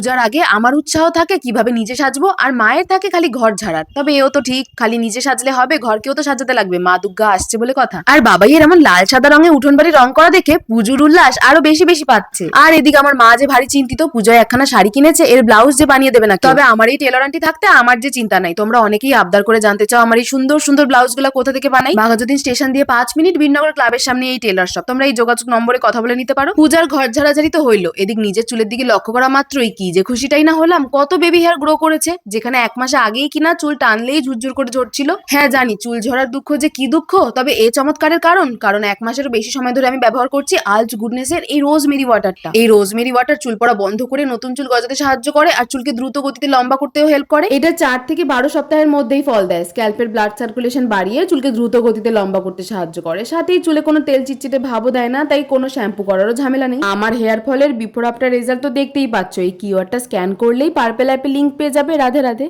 পূজার আগে আমার উৎসাহ থাকে কীভাবে নিজে সাজবো আর মায়ের থাকে খালি ঘর ঝাড়ার। তবে এও তো ঠিক, খালি নিজে সাজলে হবে, ঘরকেও তো সাজাতে লাগবে, মা দুর্গা আসছে বলে কথা। আর বাবাইয়ের এমন লাল সাদা রঙে উঠোন বাড়ি রং করা দেখে পুজোর উল্লাস আরও বেশি বেশি পাচ্ছে। আর এদিকে আমার মা যে ভারী চিন্তিত, পুজোয় একখানা শাড়ি কিনেছে, এর ব্লাউজ যে বানিয়ে দেবে না তবে আমার এই টেলর আন্টি থাকতে আমার যে চিন্তা নাই। তোমরা অনেকেই আবদার করে জানতে চাও আমার এই সুন্দর সুন্দর ব্লাউজগুলা কোথা থেকে বানাই? বাঘাযতীন স্টেশন দিয়ে পাঁচ মিনিট বীরনগর ক্লাবের সামনে এই টেলার শপ তোমরা এই যোগাযোগ নম্বরে কথা বলে নিতে পারো। পূজার ঘর ঝাড়াঝাড়ি তো হইল। এদিক নিজের চুলের দিকে লক্ষ্য করা মাত্রই কি যে খুশিটাই না হলাম, কত বেবি হেয়ার গ্রো করেছে, যেখানে এক মাসে আগেই কিনা চুল টানলেই ঝুরঝুর করে ঝরছিল। হ্যাঁ জানি চুল ঝরার দুঃখ যে কি দুঃখ, তবে এ চমৎকারের কারণ কারণ এক মাসেরও বেশি সময় ধরে আমি ব্যবহার করছি আলজ গুডনেস এর এই রোজমেরি ওয়াটারটা এই রোজমেরি ওয়াটার চুল পড়া বন্ধ করে নতুন চুল গজাতে সাহায্য করে আর চুলকে দ্রুত গতিতে লম্বা করতেও হেল্প করে। এটা চার থেকে বারো সপ্তাহের মধ্যেই ফল দেয়। স্ক্যাল্পের ব্লাড সার্কুলেশন বাড়িয়ে চুলকে দ্রুত গতিতে লম্বা করতে সাহায্য করে। সাথেই চুলে কোনো তেল চিটচিটে ভাবও দেয় না, তাই কোনো শ্যাম্পু করারও ঝামেলা নেই। আমার হেয়ার ফলের বিফোর আফটার রেজাল্ট তো দেখতেই পাচ্ছ, এই কিওয়ার্ডটা স্ক্যান করলেই পার্পেল অ্যাপে লিঙ্ক পেয়ে যাবে রাধে রাধে।